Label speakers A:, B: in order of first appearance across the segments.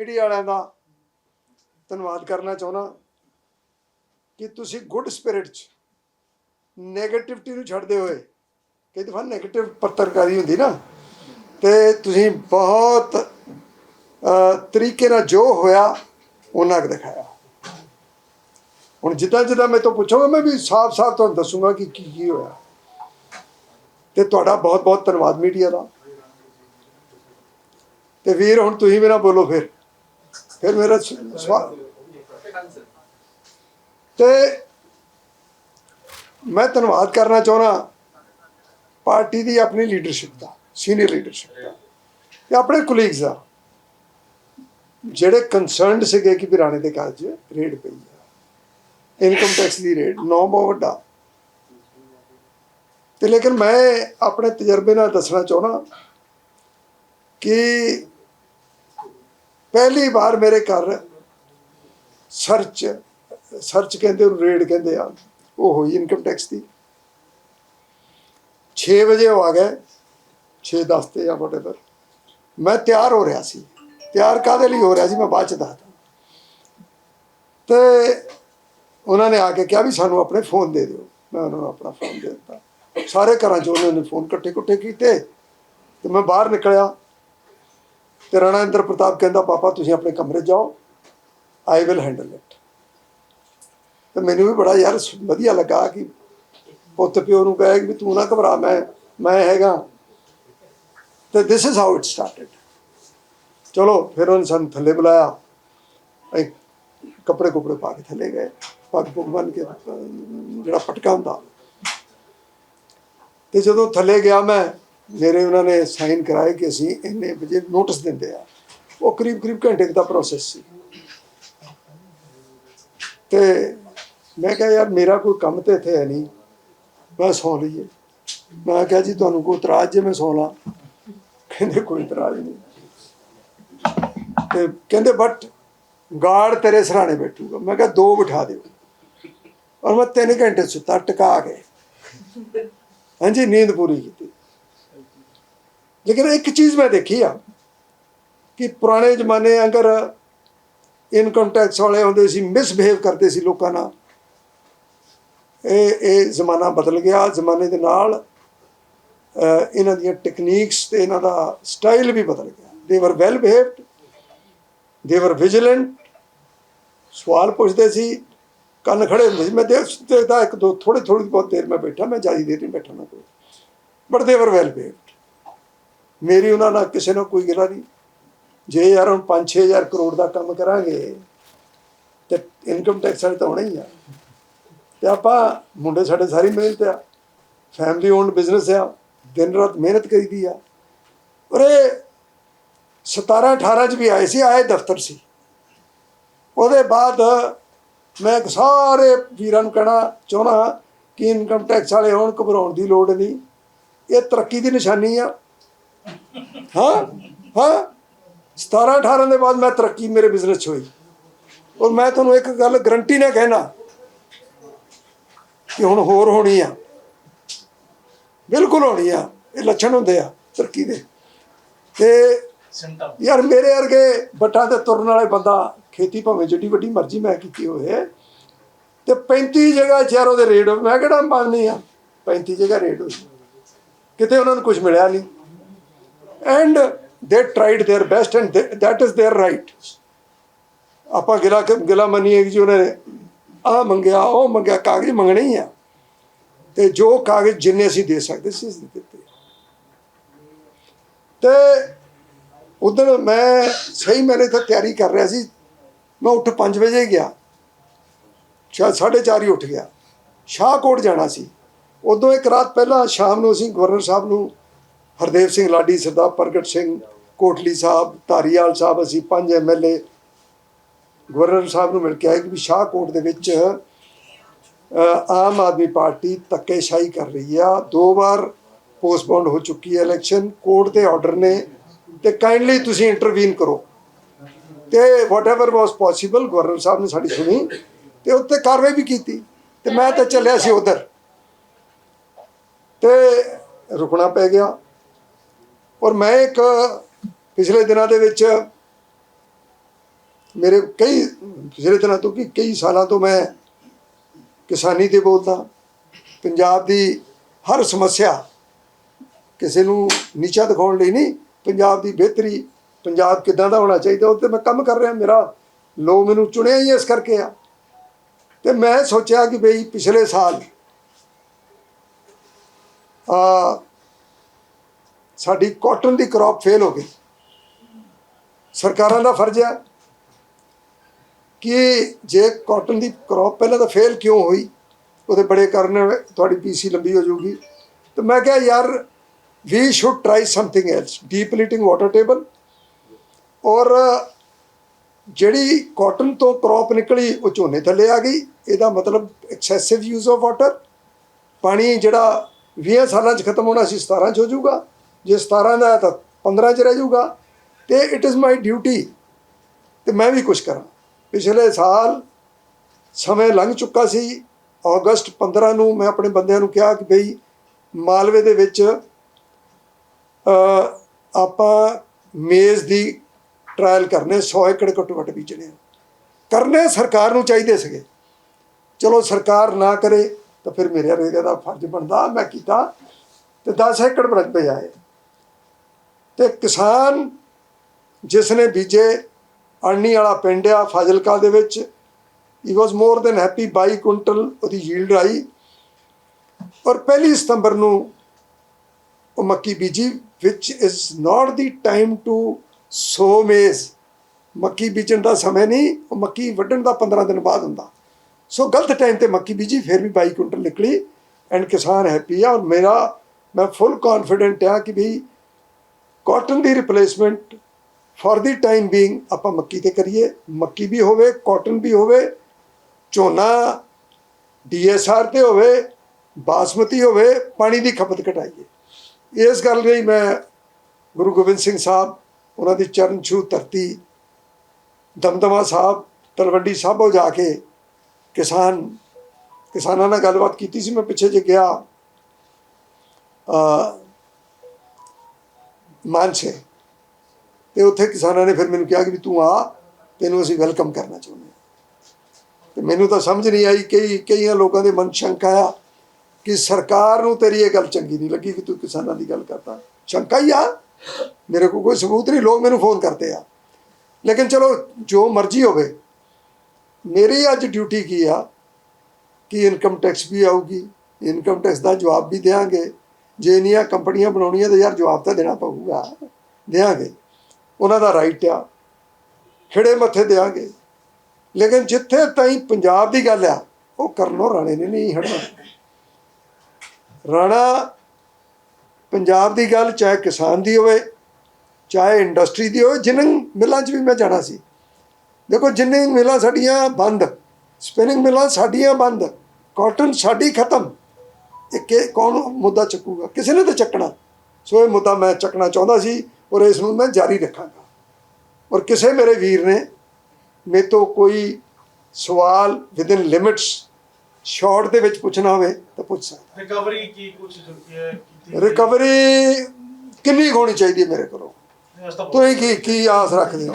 A: Media ਵਾਲਿਆਂ ਦਾ ਧੰਨਵਾਦ ਕਰਨਾ ਚਾਹੁੰਦਾ? ਕਿ ਤੁਸੀਂ ਗੁੱਡ ਸਪਿਰਿਟ 'ਚ 네ਗੇਟਿਵਿਟੀ ਨੂੰ ਛੱਡਦੇ ਹੋਏ, ਕਈ ਦਫਾ 네ਗੇਟਿਵ ਪੱਤਰਕਾਰੀ ਹੁੰਦੀ ਨਾ, ਤੇ ਤੁਸੀਂ ਬਹੁਤ ਤਰੀਕੇ ਨਾਲ ਜੋ ਹੋਇਆ, ਉਹਨਾਂ ਕੁ ਦਿਖਾਇਆ। ਹੁਣ ਜਿੱਦਾਂ ਜਿੱਦਾਂ ਮੈਂ ਤੋਂ ਪੁੱਛੋਗੇ, ਮੈਂ ਵੀ ਸਾਫ਼-ਸਾਫ਼ ਤੁਹਾਨੂੰ ਦੱਸੂਗਾ ਕਿ ਕੀ ਕੀ ਹੋਇਆ। ਤੇ ਤੁਹਾਡਾ ਬਹੁਤ ਬਹੁਤ ਧੰਨਵਾਦ ਮੀਡੀਆ ਦਾ। ਤੇ ਵੀਰ, ਹੁਣ ਤੁਸੀਂ ਮੇਰਾ ਬੋਲੋ ਫਿਰ। ਫਿਰ ਮੇਰਾ ਸਵਾਲ ਤੇ ਮੈਂ ਧੰਨਵਾਦ ਕਰਨਾ ਚਾਹੁੰਦਾ ਪਾਰਟੀ ਦੀ ਆਪਣੀ ਲੀਡਰਸ਼ਿਪ ਦਾ ਸੀਨੀਅਰ ਲੀਡਰਸ਼ਿਪ ਦਾ ਤੇ ਆਪਣੇ ਕੁਲੀਗਸ ਦਾ, ਜਿਹੜੇ ਕੰਸਰਨਡ ਸੀਗੇ ਕਿ ਬਿਰਾਣੇ ਦੇ ਘਰ 'ਚ ਰੇਡ ਪਈ ਹੈ ਇਨਕਮ ਟੈਕਸ ਦੀ ਰੇਡ, ਨੌ ਬਹੁਤ ਵੱਡਾ। ਤੇ ਲੇਕਿਨ ਮੈਂ ਆਪਣੇ ਤਜਰਬੇ ਨਾਲ ਦੱਸਣਾ ਚਾਹੁੰਦਾ ਕਿ ਪਹਿਲੀ ਵਾਰ ਮੇਰੇ ਘਰ ਸਰਚ ਸਰਚ ਕਹਿੰਦੇ, ਉਹਨੂੰ ਰੇਡ ਕਹਿੰਦੇ ਆ। ਉਹ ਹੋਈ ਇਨਕਮ ਟੈਕਸ ਦੀ। 6 ਵਜੇ ਉਹ ਆ ਗਏ 6:10 ਤੇ ਜਾਂ ਵਟੇਵਰ ਮੈਂ ਤਿਆਰ ਹੋ ਰਿਹਾ ਸੀ। ਤਿਆਰ ਕਾਦੇ ਲਈ ਹੋ ਰਿਹਾ ਸੀ, ਮੈਂ ਬਾਅਦ ਚ ਦੱਸਦਾ। ਤੇ ਉਹਨਾਂ ਨੇ ਆ ਕੇ ਕਿਹਾ ਵੀ ਸਾਨੂੰ ਆਪਣੇ ਫੋਨ ਦੇ ਦਿਓ। ਮੈਂ ਉਹਨਾਂ ਨੂੰ ਆਪਣਾ ਫੋਨ ਦੇ ਦਿੱਤਾ। ਸਾਰੇ ਘਰਾਂ 'ਚ ਉਹਨਾਂ ਨੇ ਫੋਨ ਇਕੱਠੇ ਇਕੱਠੇ ਕੀਤੇ। ਤੇ ਮੈਂ ਬਾਹਰ ਨਿਕਲਿਆ। ਤੇ ਰਾਣਾ ਇੰਦਰ ਪ੍ਰਤਾਪ ਕਹਿੰਦਾ, ਪਾਪਾ, ਤੁਸੀਂ ਆਪਣੇ ਕਮਰੇ ਜਾਓ। ਆਈ ਵਿਲ ਹੈਂਡਲ ਇਟ ਤੇ ਮੈਨੂੰ ਵੀ ਬੜਾ ਯਾਰ ਵਧੀਆ ਲੱਗਾ ਕਿ ਪੁੱਤ ਪਿਓ ਨੂੰ ਕਹੇ ਕਿ ਵੀ ਤੂੰ ਨਾ ਘਬਰਾ, ਮੈਂ ਮੈਂ ਹੈਗਾ। ਤੇ this is how it started ਚਲੋ, ਫਿਰ ਉਹਨੇ ਸਾਨੂੰ ਥੱਲੇ ਬੁਲਾਇਆ। ਅਸੀਂ ਕੱਪੜੇ ਕੁਪੜੇ ਪਾ ਕੇ ਥੱਲੇ ਗਏ। ਪੱਗ ਪੁੱਗ ਬੰਨ ਕੇ ਜਿਹੜਾ ਪਟਕਾ ਹੁੰਦਾ। ਤੇ ਜਦੋਂ ਥੱਲੇ ਗਿਆ ਮੈਂ ਮੇਰੇ ਉਹਨਾਂ ਨੇ ਸਾਈਨ ਕਰਾਏ ਕਿ ਅਸੀਂ ਇੰਨੇ ਵਜੇ ਨੋਟਿਸ ਦਿੰਦੇ ਆ ਉਹ ਕਰੀਬ ਕਰੀਬ ਘੰਟੇ ਦਾ ਪ੍ਰੋਸੈਸ ਸੀ। ਤੇ ਮੈਂ ਕਿਹਾ, ਯਾਰ, ਮੇਰਾ ਕੋਈ ਕੰਮ ਤੇ ਇੱਥੇ ਹੈ ਨਹੀਂ। ਮੈਂ ਸੌ ਲਈਏ। ਮੈਂ ਕਿਹਾ, ਜੀ, ਤੁਹਾਨੂੰ ਕੋਈ ਇਤਰਾਜ਼ ਜੇ ਮੈਂ ਸੌ ਲਾਂ? ਕਹਿੰਦੇ, ਕੋਈ ਇਤਰਾਜ਼ ਨਹੀਂ। ਤੇ ਕਹਿੰਦੇ ਬਟ ਗਾਰਡ ਤੇਰੇ ਸਰਾਣੇ ਬੈਠੂਗਾ। ਮੈਂ ਕਿਹਾ, ਦੋ ਬਿਠਾ ਦਿਓ। ਔਰ ਮੈਂ ਤਿੰਨ ਘੰਟੇ ਸੁੱਤਾ, ਟਿਕਾ ਕੇ। ਹਾਂਜੀ, ਨੀਂਦ ਪੂਰੀ ਕੀਤੀ। ਲੇਕਿਨ ਇੱਕ ਚੀਜ਼ ਮੈਂ ਦੇਖੀ ਆ ਕਿ ਪੁਰਾਣੇ ਜ਼ਮਾਨੇ ਅੰਗਰ ਇਨਕਮ ਟੈਕਸ ਵਾਲੇ ਹੁੰਦੇ ਸੀ ਮਿਸਬਿਹੇਵ ਕਰਦੇ ਸੀ ਲੋਕਾਂ ਨਾਲ। ਇਹ ਇਹ ਜ਼ਮਾਨਾ ਬਦਲ ਗਿਆ। ਜ਼ਮਾਨੇ ਦੇ ਨਾਲ ਇਹਨਾਂ ਦੀਆਂ ਟੈਕਨੀਕਸ ਤੇ ਇਹਨਾਂ ਦਾ ਸਟਾਈਲ ਵੀ ਬਦਲ ਗਿਆ। ਦੇ ਵਰ ਵੈਲ ਬਿਹੇਵਡ ਦੇ ਵਰ ਵਿਜੀਲੈਂਟ ਸਵਾਲ ਪੁੱਛਦੇ ਸੀ, ਕੰਨ ਖੜੇ ਹੁੰਦੇ ਸੀ। ਮੈਂ ਦੇਖ ਦੇਖਦਾ ਇੱਕ ਦੋ ਥੋੜੀ ਥੋੜੀ ਬਹੁਤ ਦੇਰ ਮੈਂ ਬੈਠਾ, ਮੈਂ ਜ਼ਿਆਦਾ ਦੇਰ ਨਹੀਂ ਬੈਠਾ ਨਾ ਕੋਈ ਬਟ ਦੇ ਵਰ ਵੈਲ ਬਿਹੇਵਡ ਮੇਰੀ ਉਹਨਾਂ ਨਾਲ ਕਿਸੇ ਨਾਲ ਕੋਈ ਗਿਲਾ ਨਹੀਂ। ਜੇ ਯਾਰ ਹੁਣ 5-6000 ਕਰੋੜ ਦਾ ਕੰਮ ਕਰਾਂਗੇ, ਤੇ ਇਨਕਮ ਟੈਕਸ ਵਾਲੇ ਤਾਂ ਹੋਣਾ ਹੀ ਆ। ਤੇ ਆਪਾਂ ਮੁੰਡੇ ਸਾਡੇ ਸਾਰੀ ਮਿਹਨਤ ਆ ਫੈਮਿਲੀ ਓਨਡ ਬਿਜ਼ਨਸ ਆ, ਦਿਨ ਰਾਤ ਮਿਹਨਤ ਕਰੀਦੀ ਆ। ਔਰ ਇਹ 17 18 ਚ ਵੀ ਆਏ ਸੀ, ਆਏ ਦਫ਼ਤਰ ਸੀ। ਉਹਦੇ ਬਾਅਦ ਮੈਂ ਸਾਰੇ ਵੀਰਾਂ ਨੂੰ ਕਹਿਣਾ ਚਾਹੁੰਦਾ ਕਿ ਇਨਕਮ ਟੈਕਸ ਵਾਲੇ ਹੋਣ ਘਬਰਾਉਣ ਦੀ ਲੋੜ ਨਹੀਂ। ਇਹ ਤਰੱਕੀ ਦੀ ਨਿਸ਼ਾਨੀ ਆ। ਹਾਂ? ਹਾਂ? 17 18 ਦੇ ਬਾਅਦ ਮੈਂ ਤਰੱਕੀ ਮੇਰੇ ਬਿਜ਼ਨਸ 'ਚ ਹੋਈ। ਔਰ ਮੈਂ ਤੁਹਾਨੂੰ ਇੱਕ ਗੱਲ ਗਰੰਟੀ ਨਾਲ ਕਹਿਣਾ ਕਿ ਹੁਣ ਹੋਰ ਹੋਣੀ ਆ। ਬਿਲਕੁਲ ਹੋਣੀ ਆ। ਇਹ ਲੱਛਣ ਹੁੰਦੇ ਆ ਤਰੱਕੀ ਦੇ। ਤੇ ਯਾਰ ਮੇਰੇ ਵਰਗੇ ਬੱਟਾਂ ਤੇ ਤੁਰਨ ਵਾਲੇ ਬੰਦਾ ਖੇਤੀ ਭਾਵੇਂ ਜਿੱਡੀ ਵੱਡੀ ਮਰਜ਼ੀ ਮੈਂ ਕੀਤੀ ਹੋਏ ਤੇ 35 ਜਗ੍ਹਾ ਚਾਰੋਂ ਦੇ ਰੇਡ ਮੈਂ ਕਿਹੜਾ ਮੰਨਨੀ ਆ? 35 ਜਗ੍ਹਾ ਰੇਡ ਹੋਈ। ਕਿਤੇ ਉਹਨਾਂ ਨੂੰ ਕੁਝ ਮਿਲਿਆ ਨਹੀਂ। And they tried their best and they, is is right ਆਪਾਂ ਗਿਲਾ ਗਿਲਾ ਮੰਨੀਏ ਕਿ ਜੀ ਉਹਨੇ ਨੇ ਆ ਮੰਗਿਆ ਉਹ ਮੰਗਿਆ ਕਾਗਜ਼ ਮੰਗਣੇ ਹੀ ਆ। ਤੇ ਜੋ ਕਾਗਜ਼ ਜਿੰਨੇ ਅਸੀਂ ਦੇ ਸਕਦੇ ਸੀ ਅਸੀਂ ਦਿੱਤੇ। ਤੇ ਉਦੋਂ ਮੈਂ ਸਹੀ ਮੈਨੇ ਤਾਂ ਤਿਆਰੀ ਕਰ ਰਿਹਾ ਸੀ। ਮੈਂ ਉੱਠ 5 ਵਜੇ ਗਿਆ। ਸ਼ਾਇਦ 4:30 ਹੀ ਉੱਠ ਗਿਆ। ਸ਼ਾਹਕੋਟ ਜਾਣਾ ਸੀ। ਉਦੋਂ ਇੱਕ ਰਾਤ ਪਹਿਲਾਂ ਸ਼ਾਮ ਨੂੰ ਅਸੀਂ ਗਵਰਨਰ ਸਾਹਿਬ ਨੂੰ ਹਰਦੇਵ ਸਿੰਘ ਲਾਡੀ, ਸਰਦਾਰ ਪ੍ਰਗਟ ਸਿੰਘ, ਕੋਟਲੀ ਸਾਹਿਬ, ਧਾਰੀਵਾਲ ਸਾਹਿਬ, ਅਸੀਂ ਪੰਜ ਐਮਐਲਏ ਗਵਰਨਰ ਸਾਹਿਬ ਨੂੰ ਮਿਲ ਕੇ ਆਏ ਕਿ ਵੀ ਸ਼ਾਹਕੋਟ ਦੇ ਵਿੱਚ ਆਮ ਆਦਮੀ ਪਾਰਟੀ ਧੱਕੇਸ਼ਾਹੀ ਕਰ ਰਹੀ ਆ। ਦੋ ਵਾਰ ਪੋਸਟਪੋਨ ਹੋ ਚੁੱਕੀ ਹੈ ਇਲੈਕਸ਼ਨ। ਕੋਰਟ ਦੇ ਆਰਡਰ ਨੇ ਤੇ ਕਾਈਂਡਲੀ ਤੁਸੀਂ ਇੰਟਰਵੀਨ ਕਰੋ। ਤੇ ਵਾਟਐਵਰ ਵਾਸ ਪੋਸੀਬਲ ਗਵਰਨਰ ਸਾਹਿਬ ਨੇ ਸਾਡੀ ਸੁਣੀ ਤੇ ਉੱਤੇ ਕਾਰਵਾਈ ਵੀ ਕੀਤੀ। ਤੇ ਮੈਂ ਤਾਂ ਚੱਲਿਆ ਸੀ ਉਧਰ। ਤੇ ਰੁਕਣਾ ਪੈ ਗਿਆ। ਔਰ ਮੈਂ ਇੱਕ ਪਿਛਲੇ ਦਿਨਾਂ ਦੇ ਵਿੱਚ ਮੇਰੇ ਕਈ ਪਿਛਲੇ ਦਿਨਾਂ ਤੋਂ ਕਿ ਕਈ ਸਾਲਾਂ ਤੋਂ ਮੈਂ ਕਿਸਾਨੀ ਤੇ ਬੋਲਦਾ। ਪੰਜਾਬ ਦੀ ਹਰ ਸਮੱਸਿਆ ਕਿਸੇ ਨੂੰ ਨੀਚਾ ਦਿਖਾਉਣ ਲਈ ਨਹੀਂ, ਪੰਜਾਬ ਦੀ ਬਿਹਤਰੀ ਪੰਜਾਬ ਕਿੱਦਾਂ ਦਾ ਹੋਣਾ ਚਾਹੀਦਾ, ਉਹ ਤੇ ਮੈਂ ਕੰਮ ਕਰ ਰਿਹਾ, ਮੇਰਾ ਲੋਕ ਮੈਨੂੰ ਚੁਣਿਆ ਹੀ ਇਸ ਕਰਕੇ ਆ। ਤੇ ਮੈਂ ਸੋਚਿਆ ਕਿ ਬਈ ਪਿਛਲੇ ਸਾਲ, ਆ ਸਾਡੀ ਕਾਟਨ ਦੀ ਕ੍ਰੌਪ ਫੇਲ ਹੋ ਗਈ। ਸਰਕਾਰਾਂ ਦਾ ਫਰਜ਼ ਹੈ ਕਿ ਜੇ ਕਾਟਨ ਦੀ ਕ੍ਰੌਪ ਪਹਿਲਾਂ ਤਾਂ ਫੇਲ ਕਿਉਂ ਹੋਈ, ਉਹਦੇ ਬੜੇ ਕਾਰਨ ਤੁਹਾਡੀ ਪੀਸੀ ਲੰਬੀ ਹੋ ਜਾਊਗੀ। ਤੇ ਮੈਂ ਕਿਹਾ, ਯਾਰ we should try something else depleting water table ਔਰ ਜਿਹੜੀ ਕਾਟਨ ਤੋਂ ਕ੍ਰੌਪ ਨਿਕਲੀ, ਉਹ ਝੋਨੇ ਥੱਲੇ ਆ ਗਈ। ਇਹਦਾ ਮਤਲਬ ਐਕਸੈਸਿਵ ਯੂਜ਼ ਆਫ ਵਾਟਰ ਪਾਣੀ ਜਿਹੜਾ 20 ਸਾਲਾਂ 'ਚ ਖਤਮ ਹੋਣਾ ਸੀ 17 'ਚ ਹੋ ਜਾਊਗਾ। ਜੇ 17 ਦਾ ਤਾਂ 15 'ਚ ਰਹਿ ਜਾਊਗਾ। ਤੇ ਇਟ ਇਜ਼ ਮਾਈ ਡਿਊਟੀ ਤੇ ਮੈਂ ਵੀ ਕੁਝ ਕਰਾਂ। ਪਿਛਲੇ ਸਾਲ ਸਮੇਂ ਲੰਘ ਚੁੱਕਾ ਸੀ। ਅਗਸਤ 15 ਨੂੰ ਮੈਂ ਆਪਣੇ ਬੰਦਿਆਂ ਨੂੰ ਕਿਹਾ ਕਿ ਬਈ ਮਾਲਵੇ ਦੇ ਵਿੱਚ ਆਪਾਂ ਮੇਜ਼ ਦੀ ਟ੍ਰਾਇਲ ਕਰਨੇ 100 ਏਕੜ ਘੱਟੋ ਘੱਟ ਬੀਜਣੇ ਕਰਨੇ ਸਰਕਾਰ ਨੂੰ ਚਾਹੀਦੇ ਸੀਗੇ। ਚਲੋ ਸਰਕਾਰ ਨਾ ਕਰੇ ਤਾਂ ਫਿਰ ਮੇਰੇ ਰੇਗਾ ਦਾ ਫਰਜ਼ ਬਣਦਾ। ਮੈਂ ਕੀਤਾ ਤੇ 10 ਏਕੜ ਬਣ ਪਏ ਆਏ। ਤੇ ਕਿਸਾਨ ਜਿਸ ਨੇ ਬੀਜੇ ਅਰਨੀ ਵਾਲਾ ਪਿੰਡ ਆ ਫਾਜ਼ਿਲਕਾ ਦੇ ਵਿੱਚ he was more than happy 22 quintal ਉਹਦੀ ਯੀਲਡ ਆਈ ਔਰ ਪਹਿਲੀ ਸਤੰਬਰ ਨੂੰ ਉਹ ਮੱਕੀ ਬੀਜੀ ਵਿਚ is not the time to sow maize ਮੱਕੀ ਬੀਜਣ ਦਾ ਸਮੇਂ ਨਹੀਂ, ਉਹ ਮੱਕੀ ਵੱਢਣ ਦਾ 15 ਦਿਨ ਬਾਅਦ ਹੁੰਦਾ। ਸੋ ਗਲਤ ਟਾਈਮ ਤੇ ਮੱਕੀ ਬੀਜੀ, ਫਿਰ ਵੀ 22 ਕੁਇੰਟਲ ਨਿਕਲੀ। ਐਂਡ ਕਿਸਾਨ ਹੈਪੀ ਆ ਔਰ ਮੇਰਾ, ਮੈਂ ਫੁੱਲ ਕੌਨਫੀਡੈਂਟ ਆ ਕਿ ਵੀ cotton the replacement for the time being ਆਪਾਂ ਮੱਕੀ ਤੇ ਕਰੀਏ। ਮੱਕੀ ਵੀ ਹੋਵੇ, ਕਾਟਨ ਵੀ ਹੋਵੇ, ਝੋਨਾ ਡੀਐਸਆਰ ਤੇ ਹੋਵੇ, ਬਾਸਮਤੀ ਹੋਵੇ, ਪਾਣੀ ਦੀ ਖਪਤ ਘਟਾਈਏ। ਇਸ ਗੱਲ ਲਈ ਮੈਂ ਗੁਰੂ ਗੋਬਿੰਦ ਸਿੰਘ ਸਾਹਿਬ, ਉਹਨਾਂ ਦੀ ਚਰਨ ਛੂ ਧਰਤੀ, ਦਮਦਮਾ ਸਾਹਿਬ, ਤਲਵੰਡੀ ਸਾਬੋ ਜਾ ਕੇ ਕਿਸਾਨ, ਕਿਸਾਨਾਂ ਨਾਲ ਗੱਲਬਾਤ ਕੀਤੀ ਸੀ। ਮੈਂ ਪਿੱਛੇ ਜੇ ਗਿਆ ਮੰਚ ਹੈ ਤੇ ਉੱਥੇ ਕਿਸਾਨਾਂ ਨੇ ਫਿਰ ਮੈਨੂੰ ਕਿਹਾ ਕਿ ਵੀ ਤੂੰ ਆ, ਤੈਨੂੰ ਅਸੀਂ ਵੈਲਕਮ ਕਰਨਾ ਚਾਹੁੰਦੇ ਹਾਂ। ਤੇ ਮੈਨੂੰ ਤਾਂ ਸਮਝ ਨਹੀਂ ਆਈ, ਕਈ, ਕਈਆਂ ਲੋਕਾਂ ਦੇ ਮਨ 'ਚ ਸ਼ੰਕਾ ਆ ਕਿ ਸਰਕਾਰ ਨੂੰ ਤੇਰੀ ਇਹ ਗੱਲ ਚੰਗੀ ਨਹੀਂ ਲੱਗੀ ਕਿ ਤੂੰ ਕਿਸਾਨਾਂ ਦੀ ਗੱਲ ਕਰਦਾ। ਸ਼ੰਕਾ ਹੀ ਆ। ਮੇਰੇ ਕੋਲ ਕੋਈ ਸਬੂਤ ਨਹੀਂ, ਲੋਕ ਮੈਨੂੰ ਫੋਨ ਕਰਦੇ ਆ। ਲੇਕਿਨ ਚਲੋ, ਜੋ ਮਰਜ਼ੀ ਹੋਵੇ, ਮੇਰੀ ਅੱਜ ਡਿਊਟੀ ਕੀ ਆ? ਕਿ ਇਨਕਮ ਟੈਕਸ ਵੀ ਆਊਗੀ ਇਨਕਮ ਟੈਕਸ ਦਾ ਜਵਾਬ ਵੀ ਦੇਾਂਗੇ ਜੇ ਇੰਨੀਆਂ ਕੰਪਨੀਆਂ ਬਣਾਉਣੀਆਂ ਤਾਂ ਯਾਰ ਜਵਾਬ ਤਾਂ ਦੇਣਾ ਪਊਗਾ। ਦੇਾਂਗੇ। ਉਹਨਾਂ ਦਾ ਰਾਈਟ ਆ। ਖਿੜੇ ਮੱਥੇ ਦੇਾਂਗੇ। ਲੇਕਿਨ ਜਿੱਥੇ ਤਾਈਂ ਪੰਜਾਬ ਦੀ ਗੱਲ ਆ, ਉਹ ਕਰਨੋਂ ਰਾਣੇ ਨੇ ਨਹੀਂ ਹਟਣਾ। ਰਾਣਾ ਪੰਜਾਬ ਦੀ ਗੱਲ ਚਾਹੇ ਕਿਸਾਨ ਦੀ ਹੋਵੇ, ਚਾਹੇ ਇੰਡਸਟਰੀ ਦੀ ਹੋਵੇ ਜਿੰਨ ਮਿਲਾਂ 'ਚ ਵੀ ਮੈਂ ਜਾਣਾ ਸੀ। ਦੇਖੋ ਜਿੰਨੇ ਮਿਲਾਂ ਸਾਡੀਆਂ ਬੰਦ ਸਪਿਨਿੰਗ ਮਿਲਾਂ ਸਾਡੀਆਂ ਬੰਦ ਕਾਟਨ ਸਾਡੀ ਖਤਮ। ਇਹ ਕਿ ਕੌਣ ਮੁੱਦਾ ਚੱਕੂਗਾ? ਕਿਸੇ ਨੇ ਤਾਂ ਚੱਕਣਾ। ਸੋ ਇਹ ਮੁੱਦਾ ਮੈਂ ਚੱਕਣਾ ਚਾਹੁੰਦਾ ਸੀ ਔਰ ਇਸ ਨੂੰ ਮੈਂ ਜਾਰੀ ਰੱਖਾਂਗਾ। ਔਰ ਕਿਸੇ ਮੇਰੇ ਵੀਰ ਨੇ ਮੇਰੇ ਤੋਂ ਕੋਈ ਸਵਾਲ ਵਿਦਿਨ ਲਿਮਿਟਸ ਸ਼ਾਰਟ ਦੇ ਵਿੱਚ ਪੁੱਛਣਾ ਹੋਵੇ ਤਾਂ ਪੁੱਛ ਸਕਦਾ।
B: ਰਿਕਵਰੀ ਕੀ ਚੁੱਕੀ ਹੈ?
A: ਰਿਕਵਰੀ ਕਿੰਨੀ ਹੋਣੀ ਚਾਹੀਦੀ ਹੈ ਮੇਰੇ ਕੋਲੋਂ? ਤੁਸੀਂ ਕੀ ਕੀ ਆਸ ਰੱਖਦੇ ਹੋ?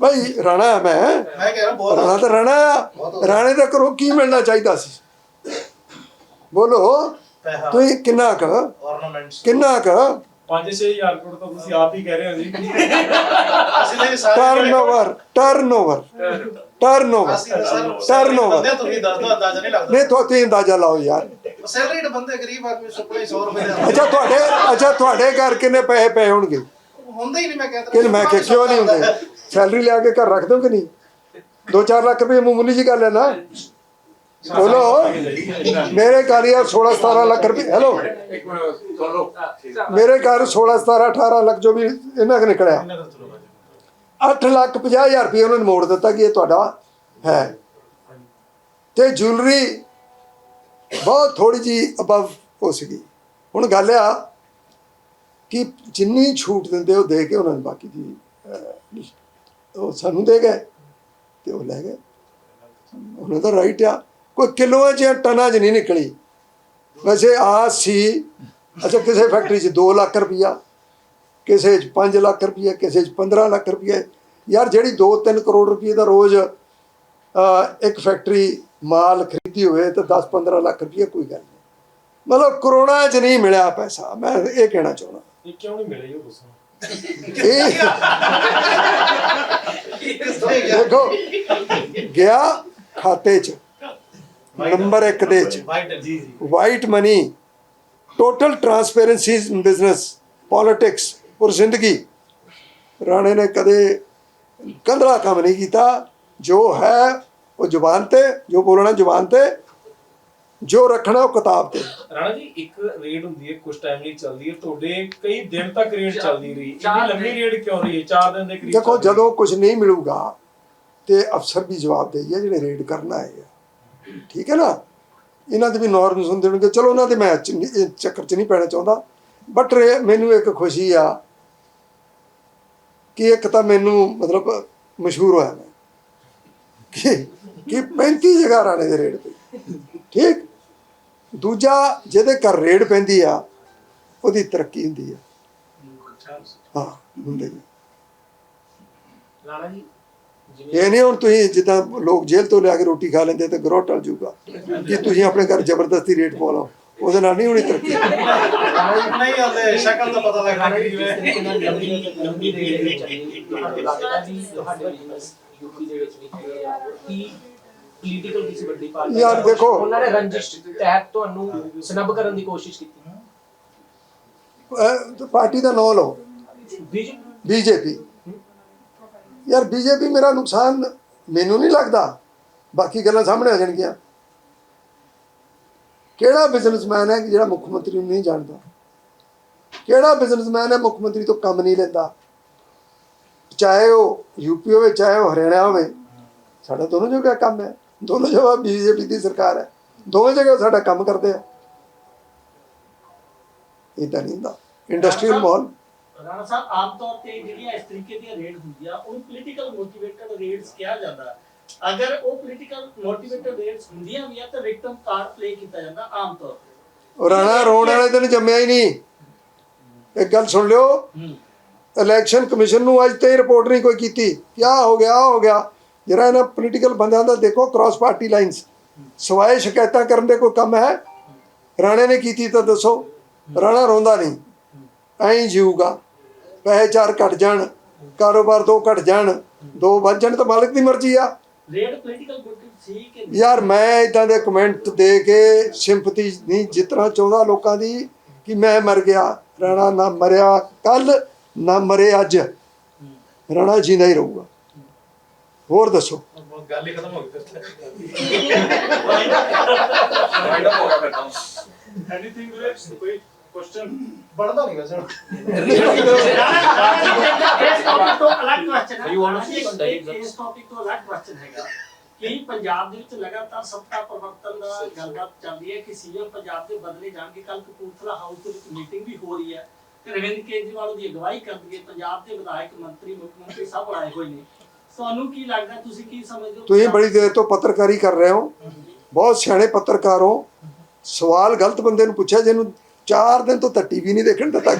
A: ਭਾਈ ਰਾਣਾ ਮੈਂ।
B: ਮੈਂ ਕਹਿ ਰਿਹਾ ਬਹੁਤ
A: ਰਾਣਾ ਤਾਂ ਰਾਣਾ। ਰਾਣੇ ਦਾ ਕਰੋ ਕੀ ਮਿਲਣਾ ਚਾਹੀਦਾ ਸੀ? ਬੋਲੋ
B: ਪੈਸਾ।
A: ਤੁਸੀਂ ਕਿੰਨਾ ਕੁ?
B: Ornaments
A: ਕਿੰਨਾ ਕੁ?
C: 5-6000 ਕਰੋੜ ਤਾਂ ਤੁਸੀਂ ਆਪ ਹੀ ਕਹਿ ਰਹੇ ਹੋ ਜੀ।
B: ਅਸੀਂ ਤਾਂ ਇਹ ਸਾਰੇ
A: ਟਰਨਓਵਰ ਟਰਨਓਵਰ ਟਰਨਓਵਰ
B: ਅਸੀਂ ਤਾਂ ਸਰ
A: Turnover।
B: ਬੰਦੇ ਤੁਸੀਂ ਦੱਸ ਦੋ ਅੰਦਾਜ਼ਾ ਨਹੀਂ ਲੱਗਦਾ।
A: ਨਹੀਂ ਤੁਹਾ- ਤੁਸੀਂ ਅੰਦਾਜ਼ਾ ਲਾਓ ਯਾਰ।
B: ਸੈਲਰੀਡ ਬੰਦੇ ਗਰੀਬ ਆਦਮੀ ਸੁਪਨੇ 100 ਰੁਪਏ ਦੇ
A: ਅੱਛਾ ਤੁਹਾਡੇ ਅੱਛਾ ਤੁਹਾਡੇ ਘਰ ਕਿੰਨੇ ਪੈਸੇ ਪਏ ਹੋਣਗੇ?
B: ਹੁੰਦੇ ਹੀ ਨਹੀਂ ਮੈਂ ਕਹਿੰਦਾ
A: ਕਿ ਮੈਂ ਕਿ ਕਿਉਂ ਨਹੀਂ ਹੁੰਦੇ? ਸੈਲਰੀ ਲਿਆ ਕੇ ਘਰ ਰੱਖ ਦੋ ਕਿ ਨਹੀਂ? 2-4 ਲੱਖ ਰੁਪਏ ਮਾਮੂਲੀ ਜੀ ਗੱਲ ਹੈ ਨਾ ਬੋਲੋ। ਮੇਰੇ ਘਰ ਯਾਰ 16-17 ਲੱਖ ਰੁਪਏ। ਹੈਲੋ ਮੇਰੇ ਘਰ 16-17 18 ਲੱਖ ਜੋ ਵੀ ਇਹਨਾਂ ਕੁ ਨਿਕਲਿਆ।
B: ਇੰਨਾ
A: 8 ਲੱਖ 50 ਹਜ਼ਾਰ ਰੁਪਏ ਉਹਨਾਂ ਨੇ ਮੋੜ ਦਿੱਤਾ ਕਿ ਇਹ ਤੁਹਾਡਾ ਹੈ। ਤੇ ਜੁਐਲਰੀ ਬਹੁਤ ਥੋੜੀ ਜੀ ਅਬਵ ਹੋ ਸੀਗੀ। ਹੁਣ ਗੱਲ ਆ ਕਿ ਜਿੰਨੀ ਛੂਟ ਦਿੰਦੇ ਉਹ ਦੇ ਕੇ ਉਹਨਾਂ ਨੇ ਬਾਕੀ ਦੀ ਉਹ ਸਾਨੂੰ ਦੇ ਗਏ ਤੇ ਉਹ ਲੈ ਗਏ। ਉਹਨਾਂ ਦਾ ਰਾਈਟ ਆ। ਕੋਈ ਕਿਲੋਆਂ ਜਾਂ ਟਨਾਂ 'ਚ ਨਹੀਂ ਨਿਕਲੀ। ਵੈਸੇ ਆ ਸੀ ਅੱਛਾ ਕਿਸੇ ਫੈਕਟਰੀ 'ਚ 2 ਲੱਖ ਰੁਪਈਆ ਕਿਸੇ 'ਚ 5 ਲੱਖ ਰੁਪਈਆ ਕਿਸੇ 'ਚ 15 ਲੱਖ ਰੁਪਈਆ। ਯਾਰ ਜਿਹੜੀ 2-3 ਕਰੋੜ ਰੁਪਏ ਦਾ ਰੋਜ਼ ਇੱਕ ਫੈਕਟਰੀ ਮਾਲ ਖਰੀਦੀ ਹੋਵੇ ਤਾਂ 10-15 ਲੱਖ ਰੁਪਏ ਕੋਈ ਗੱਲ ਨਹੀਂ। ਮਤਲਬ ਕਰੋੜਾਂ 'ਚ ਨਹੀਂ ਮਿਲਿਆ ਪੈਸਾ ਮੈਂ ਇਹ ਕਹਿਣਾ ਚਾਹੁੰਦਾ।
C: ਇਹ ਕਿਉਂ ਨਹੀਂ ਮਿਲੇ ਜੀ ਉਹ ਦੱਸੋ?
A: ਇਹ ਦੇਖੋ ਗਿਆ ਖਾਤੇ 'ਚ। ਨੰਬਰ 1 ਦੇ 'ਚ
B: ਵਾਈਟ ਜੀ ਜੀ
A: white money total transparency in business politics ਔਰ ਜ਼ਿੰਦਗੀ ਰਾਣੇ ਨੇ ਕਦੇ ਕੰਧਰਾ ਕੰਮ ਨਹੀਂ ਕੀਤਾ ਜੋ ਹੈ ਉਹ ਜ਼ੁਬਾਨ ਤੇ ਜੋ ਬੋਲਣਾ ਜ਼ੁਬਾਨ ਤੇ ਜੋ ਰੱਖਣਾ ਉਹ ਕਿਤਾਬ ਤੇ
C: ਰਾਣਾ ਜੀ ਇੱਕ ਰੇਡ ਹੁੰਦੀ ਹੈ ਕੁਝ ਟਾਈਮ ਲਈ ਚੱਲਦੀ ਹੈ ਤੁਹਾਡੇ ਕਈ ਦਿਨ ਤੱਕ ਰੇਡ ਚੱਲਦੀ ਰਹੀ
D: ਚਾਰ
C: ਇੰਨੀ ਲੰਮੀ। ਰੇਡ ਕਿਉਂ ਰਹੀ ਹੈ 4 ਦਿਨ ਦੇ ਕਰੀਬ
A: ਦੇਖੋ। ਜਦੋਂ ਕੁਝ ਨਹੀਂ ਮਿਲੂਗਾ ਤੇ ਅਫਸਰ ਵੀ ਜਵਾਬ ਦੇਈਏ ਜਿਹੜੇ ਰੇਡ ਕਰਨਾ ਹੈ ਠੀਕ ਹੈ ਨਾ? ਇਹਨਾਂ ਦੇ ਵੀ ਨਾਰਮਸ ਹੁੰਦੇ ਹੋਣਗੇ। ਚਲੋ ਉਹਨਾਂ ਦੇ ਮੈਂ ਚੱਕਰ 'ਚ ਨਹੀਂ ਪੈਣਾ ਚਾਹੁੰਦਾ। ਬਟ ਮੈਨੂੰ ਇੱਕ ਖੁਸ਼ੀ ਆ ਕਿ ਇੱਕ ਤਾਂ ਮੈਨੂੰ ਮਤਲਬ ਮਸ਼ਹੂਰ ਹੋਇਆ ਮੈਂ। ਕਿ ਕਿ 35 ਜਗ੍ਹਾ ਰਾਣੇ ਦੇ ਰੇਡ ਤੇ ਠੀਕ? ਦੂਜਾ ਜਿਹਦੇ ਘਰ ਰੇਡ ਪੈਂਦੀ ਆ ਉਹਦੀ ਤਰੱਕੀ ਹੁੰਦੀ ਆ। ਹਾਂ ਹੁੰਦੀ ਆ।
D: ਰਾਣਾ ਜੀ
A: ਇਹ ਨਹੀਂ ਹੁਣ ਤੁਸੀਂ ਜਿੱਦਾਂ ਲੋਕ ਜੇਲ੍ਹ ਤੋਂ ਲਿਆ ਕੇ ਰੋਟੀ ਖਾ ਲੈਂਦੇ ਤੇ ਗਰੋਹ ਟਲ ਜੂਗਾ ਕਿ ਤੁਸੀਂ ਆਪਣੇ ਘਰ ਜ਼ਬਰਦਸਤੀ ਰੇਟ ਪਵਾ ਲਓ ਉਹਦੇ ਨਾਲ ਨਹੀਂ ਹੋਣੀ ਤਰੱਕੀ।
B: ਨਹੀਂ ਹਲੇ ਸ਼ਕਲ ਦਾ ਪਤਾ ਲੱਗਣਾ ਜਿਵੇਂ
D: ਲੰਬੀ ਲੰਬੀ ਰੇਡ ਵਿੱਚ ਚੱਲੀ ਤੁਹਾਨੂੰ ਲੱਗਦਾ ਵੀ ਤੁਹਾਡੇ ਬਿਜ਼ਨਸ ਯੂਪੀ ਦੇ ਵਿੱਚ ਵੀ ਹੈਗੇ ਆ ਕੀ ਪੋਲੀਟੀਕਲ ਕਿਸੇ ਵੱਡੀ ਪਾਰਟੀ
A: ਯਾਰ ਦੇਖੋ।
D: ਉਹਨਾਂ ਨੇ ਰੰਜਿਸ਼ ਤਹਿਤ ਤੁਹਾਨੂੰ ਸਨਬ ਕਰਨ ਦੀ ਕੋਸ਼ਿਸ਼ ਕੀਤੀ
A: ਪਾਰਟੀ ਦਾ ਨਾਂ ਲਓ।
D: ਬੀਜੇਪੀ।
A: ਯਾਰ ਬੀਜੇਪੀ ਮੇਰਾ ਨੁਕਸਾਨ ਮੈਨੂੰ ਨਹੀਂ ਲੱਗਦਾ। ਬਾਕੀ ਗੱਲਾਂ ਸਾਹਮਣੇ ਆ ਜਾਣਗੀਆਂ। ਕਿਹੜਾ ਬਿਜ਼ਨਸਮੈਨ ਹੈ ਜਿਹੜਾ ਮੁੱਖ ਮੰਤਰੀ ਨੂੰ ਨਹੀਂ ਜਾਣਦਾ? ਕਿਹੜਾ ਬਿਜ਼ਨਸਮੈਨ ਹੈ ਮੁੱਖ ਮੰਤਰੀ ਤੋਂ ਕੰਮ ਨਹੀਂ ਲੈਂਦਾ? ਚਾਹੇ ਉਹ ਯੂਪੀ ਹੋਵੇ, ਚਾਹੇ ਉਹ ਹਰਿਆਣਾ ਹੋਵੇ, ਸਾਡਾ ਦੋਨੋਂ ਜਗ੍ਹਾ ਕੰਮ ਹੈ। ਦੋਨੋਂ ਜਗ੍ਹਾ ਬੀਜੇਪੀ ਦੀ ਸਰਕਾਰ ਹੈ। ਦੋਵੇਂ ਜਗ੍ਹਾ ਸਾਡਾ ਕੰਮ ਕਰਦੇ ਆ। ਇਦਾਂ ਨਹੀਂ ਹੁੰਦਾ। ਇੰਡਸਟਰੀਅਲ ਮਾਹੌਲ
E: ਰਾਣਾ ਸਾਹਿਬ ਆਮ ਤੌਰ ਤੇ ਜਿਹੜੀਆਂ ਇਸ ਤਰੀਕੇ ਦੀਆਂ ਰੇਡ ਹੁੰਦੀਆਂ ਉਹਨੂੰ ਪੋਲੀਟੀਕਲ ਮੋਟੀਵੇਟਡ ਰੇਡਸ ਕਿਹਾ ਜਾਂਦਾ। ਅਗਰ ਉਹ ਪੋਲੀਟੀਕਲ ਮੋਟੀਵੇਟਡ ਰੇਡਸ ਹੁੰਦੀਆਂ ਵੀ ਆ ਤਾਂ ਵਿਕਟਮ ਪਾਰਟ ਪਲੇ ਕੀਤਾ ਜਾਂਦਾ ਆਮ ਤੌਰ ਤੇ।
A: ਰਾਣਾ ਰੋਣ ਵਾਲੇ ਦਿਨ ਜੰਮਿਆ ਹੀ ਨਹੀਂ। ਇੱਕ ਗੱਲ ਸੁਣ ਲਿਓ। ਇਲੈਕਸ਼ਨ ਕਮਿਸ਼ਨ ਨੂੰ ਅੱਜ ਤਾਈਂ ਰਿਪੋਰਟ ਨਹੀਂ ਕੋਈ ਕੀਤੀ। ਕਿਆ ਹੋ ਗਿਆ ਹੋ ਗਿਆ। ਜਿਹੜਾ ਇਹਨਾਂ ਪੋਲੀਟੀਕਲ ਬੰਦਿਆਂ ਦਾ ਦੇਖੋ ਕ੍ਰਾਸ ਪਾਰਟੀ ਲਾਈਨਸ ਸਵਾਏ ਸ਼ਿਕਾਇਤਾਂ ਕਰਨ ਦੇ ਕੋਈ ਕੰਮ ਹੈ? ਰਾਣੇ ਨੇ ਕੀਤੀ ਤਾਂ ਦੱਸੋ। ਰਾਣਾ ਰੋਂਦਾ ਨਹੀਂ। ਐਂ ਜੀਊਗਾ। ਪੈਸੇ ਚਾਰ ਘਟ ਜਾਣ ਕਾਰੋਬਾਰ ਦੋ ਘਟ ਜਾਣ ਦੋ ਵੱਧ ਜਾਣ ਤਾਂ ਮਾਲਕ ਦੀ ਮਰਜ਼ੀ ਆ।
E: ਰੇਡ ਪੋਲੀਟੀਕਲ ਮੋਟਿਵ ਸੀ ਕਿ ਨਹੀਂ?
A: ਯਾਰ ਮੈਂ ਇਦਾਂ ਦੇ ਕਮੈਂਟ ਦੇ ਕੇ ਸਿੰਪਥੀ ਨਹੀਂ ਜਿਤਨਾ ਚਾਹੁੰਦਾ ਲੋਕਾਂ ਦੀ ਕਿ ਮੈਂ ਮਰ ਗਿਆ ਰਾਣਾ ਨਾ ਮਰਿਆ ਕੱਲ ਨਾ ਮਰੇ ਅੱਜ ਰਾਣਾ ਜਿੰਦਾ ਹੀ ਰਹੂਗਾ। ਹੋਰ ਦੱਸੋ?
B: ਗੱਲ ਹੀ ਖਤਮ ਹੋ ਗਈ ਫਿਰ
C: ਐਨੀਥਿੰਗ ਕੋਈ ਕੁਐਸਚਨ
B: ਬਣਦਾ ਨਹੀਂ ਵੈਸੇ
E: ਇਸ ਟੌਪਿਕ ਤੋਂ ਅਲੱਗ ਕੁਐਸਚਨ ਹੈ
D: You want to speak on that?
E: ਇਸ ਟੌਪਿਕ ਤੋਂ ਅਲੱਗ ਕੁਐਸਚਨ ਹੈਗਾ ਕਿ ਪੰਜਾਬ ਦੇ ਵਿੱਚ ਲਗਾਤਾਰ ਸੱਤਾ ਪਰਿਵਰਤਨ ਦਾ ਗੱਲਬਾਤ ਚੱਲਦੀ ਹੈ ਕਿ ਸੀਐਮ ਪੰਜਾਬ ਦੇ ਬਦਲੇ ਜਾਣਗੇ। ਕੱਲ ਕਪੂਰਥਲਾ ਹਾਊਸ ਦੇ ਵਿੱਚ ਮੀਟਿੰਗ ਵੀ ਹੋ ਰਹੀ ਹੈ ਤੇ ਰਵਿੰਦਰ ਕੇਜਰੀਵਾਲ ਦੀ ਅਗਵਾਈ ਕਰਨਗੇ। ਪੰਜਾਬ ਦੇ ਵਿਧਾਇਕ ਮੰਤਰੀ ਮੁੱਖ ਮੰਤਰੀ ਸਭ ਆਏ ਹੋਏ ਨੇ। ਤੁਹਾਨੂੰ ਕੀ ਲੱਗਦਾ ਤੁਸੀਂ ਕੀ ਸਮਝਦੇ ਹੋ?
A: ਤੁਸੀਂ ਬੜੀ ਦੇਰ ਤੋਂ ਪੱਤਰਕਾਰੀ ਕਰ ਰਹੇ ਹੋ। ਬਹੁਤ ਸਿਆਣੇ ਪੱਤਰਕਾਰ ਹੋ। ਸਵਾਲ ਗਲਤ ਬੰਦੇ ਨੂੰ ਪੁੱਛਿਆ ਜਿਹਨੂੰ 4 ਦਿਨ ਤੋਂ ਤਾਂ ਟੀਵੀ ਨਹੀਂ ਦੇਖਣ ਦਿੱਤਾ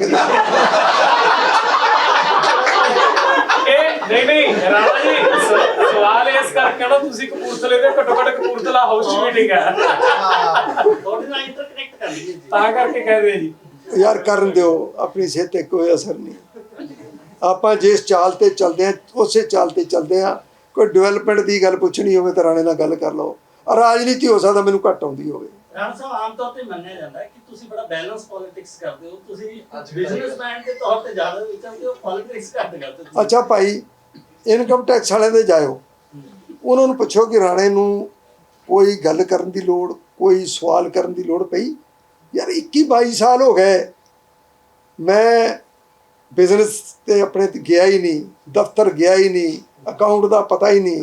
C: ਇਹ ਨਹੀਂ ਨਹੀਂ ਰਾਣਾ ਜੀ ਸ- ਸਵਾਲ ਇਸ ਕਰਕੇ ਨਾ ਤੁਸੀਂ ਕਪੂਰਥਲੇ ਦੇ ਘੱਟੋ ਘੱਟ ਕਪੂਰਥਲਾ ਹਾਊਸ ਚ ਮੀਟਿੰਗ ਹੈ
E: ਤੁਹਾਡੇ ਨਾਲ ਇੰਟਰਕਨੈਕਟ ਕਰ ਲਈਏ ਜੀ।
C: ਤਾਂ ਕਰਕੇ ਕਹਦੇ ਜੀ।
A: ਯਾਰ ਕਰਨ ਦਿਓ ਆਪਣੀ ਸਿਹਤ ਤੇ ਕੋਈ ਅਸਰ ਨਹੀਂ। ਆਪਾਂ ਜਿਸ ਚਾਲ ਤੇ ਚੱਲਦੇ ਆ ਉਸੇ ਚਾਲ ਤੇ ਚੱਲਦੇ ਆ ਕੋਈ ਡਿਵੈਲਪਮੈਂਟ ਦੀ ਗੱਲ ਪੁੱਛਣੀ ਹੋਵੇ ਤਾਂ ਰਾਣੇ ਨਾਲ ਗੱਲ ਕਰ ਲਓ। ਆ ਰਾਜਨੀਤੀ ਹੋ ਸਕਦਾ ਮੈਨੂੰ ਘੱਟ ਆਉਂਦੀ ਹੋਵੇ।
E: ਰਾਣਾ ਸਾਹਿਬ ਆਮ ਤੌਰ ਤੇ ਮੰਨਿਆ ਜਾਂਦਾ ਹੈ ਕਿ ਤੁਸੀਂ ਬੜਾ ਬੈਲੈਂਸ ਪੋਲਿਟਿਕਸ ਕਰਦੇ ਹੋ ਤੁਸੀਂ ਬਿਜ਼ਨਸਮੈਨ ਦੇ ਤੌਰ ਤੇ ਜ਼ਿਆਦਾ ਵਿਚਰਦੇ ਹੋ ਪੋਲਿਟਿਕਸ ਘੱਟ ਕਰਦੇ ਹੋ।
A: ਅੱਛਾ ਭਾਈ ਇਨਕਮ ਟੈਕਸ ਵਾਲਿਆਂ ਦੇ ਜਾਇਓ। ਉਹਨਾਂ ਨੂੰ ਪੁੱਛੋ ਕਿ ਰਾਣੇ ਨੂੰ ਕੋਈ ਗੱਲ ਕਰਨ ਦੀ ਲੋੜ ਕੋਈ ਸਵਾਲ ਕਰਨ ਦੀ ਲੋੜ ਪਈ? ਯਾਰ 21 22 ਸਾਲ ਹੋ ਗਏ ਮੈਂ ਬਿਜ਼ਨਸ ਤੇ ਆਪਣੇ ਤੇ ਗਿਆ ਹੀ ਨਹੀਂ ਦਫ਼ਤਰ ਗਿਆ ਹੀ ਨਹੀਂ ਅਕਾਊਂਟ ਦਾ ਪਤਾ ਹੀ ਨਹੀਂ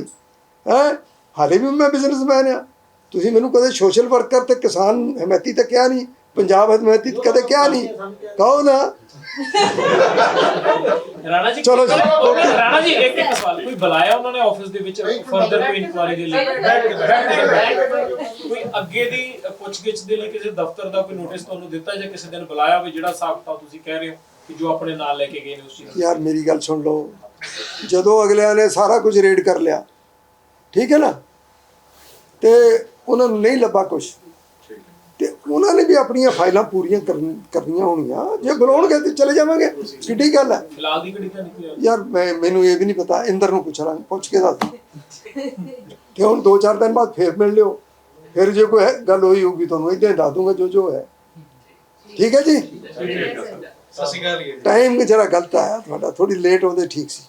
A: ਹੈ? ਹਾਲੇ ਵੀ ਮੈਂ ਬਿਜ਼ਨਸਮੈਨ ਆ। ਤੁਸੀਂ ਮੈਨੂੰ ਕਦੇ ਸੋਸ਼ਲ ਵਰਕਰ ਤੇ ਕਿਸਾਨ ਹਮਾਇਤੀ ਤੇ ਕਿਹਾ ਨਹੀਂ ਪੰਜਾਬ ਹਮਾਇਤੀ ਤੇ ਕਦੇ ਕਿਹਾ ਨਹੀਂ। ਕਹੋ ਨਾ।
C: ਰਾਣਾ ਜੀ
A: ਚਲੋ ਜੀ।
C: ਰਾਣਾ ਜੀ ਇੱਕ ਇੱਕ ਸਵਾਲ ਕੋਈ ਬੁਲਾਇਆ ਉਹਨਾਂ ਨੇ ਆਫਿਸ ਦੇ ਵਿੱਚ ਫਰਦਰ ਕੋਈ ਇਨਕੁਆਇਰੀ ਦੇ ਲਈ? ਕੋਈ ਅੱਗੇ ਦੀ ਪੁੱਛਗਿੱਛ ਦੇ ਲਈ ਕਿਸੇ ਦਫ਼ਤਰ ਦਾ ਕੋਈ ਨੋਟਿਸ ਤੁਹਾਨੂੰ ਦਿੱਤਾ ਜਾਂ ਕਿਸੇ ਦਿਨ ਬੁਲਾਇਆ ਵੀ ਜਿਹੜਾ ਸਾਖਤਾ ਤੁਸੀਂ ਕਹਿ ਰਹੇ ਹੋ ਕਿ ਜੋ ਆਪਣੇ ਨਾਲ ਲੈ ਕੇ ਗਏ ਨੇ ਉਸ ਚੀਜ਼?
A: ਯਾਰ ਮੇਰੀ ਗੱਲ ਸੁਣ ਲਓ। ਜਦੋਂ ਅਗਲਿਆਂ ਨੇ ਸਾਰਾ ਕੁਝ ਰੇਡ ਕਰ ਲਿਆ ਠੀਕ ਹੈ ਨਾ? ਤੇ ਉਹਨਾਂ ਨੂੰ ਨਹੀਂ ਲੱਭਾ ਕੁਝ ਤੇ ਉਹਨਾਂ ਨੇ ਵੀ ਆਪਣੀਆਂ ਫਾਈਲਾਂ ਪੂਰੀਆਂ ਕਰਨ- ਕਰਨੀਆਂ ਹੋਣੀਆਂ। ਜੇ ਬੁਲਾਉਣਗੇ ਤੇ ਚਲੇ ਜਾਵਾਂਗੇ। ਕਿੱਡੀ ਗੱਲ ਹੈ।
C: ਫਿਲਹਾਲ ਦੀ ਤਾਂ
A: ਯਾਰ ਮੈਂ ਮੈਨੂੰ ਇਹ ਵੀ ਨਹੀਂ ਪਤਾ। ਇੰਦਰ ਨੂੰ ਪੁੱਛ ਲਾਂਗੇ ਪੁੱਛ ਕੇ ਦੱਸ। ਤੇ ਹੁਣ ਦੋ ਚਾਰ ਦਿਨ ਬਾਅਦ ਫੇਰ ਮਿਲ ਲਿਓ। ਫਿਰ ਜੇ ਕੋਈ ਗੱਲ ਹੋਈ ਹੋਊਗੀ ਤੁਹਾਨੂੰ ਇਦਾਂ ਦੱਸ ਦੂੰਗਾ ਜੋ ਜੋ ਹੈ। ਠੀਕ ਹੈ ਜੀ?
B: ਸਤਿ ਸ਼੍ਰੀ ਅਕਾਲ ਜੀ।
A: ਟਾਈਮ ਜਰਾ ਗਲਤ ਆਇਆ ਤੁਹਾਡਾ। ਥੋੜੀ ਲੇਟ ਆਉਂਦੇ ਠੀਕ ਸੀ।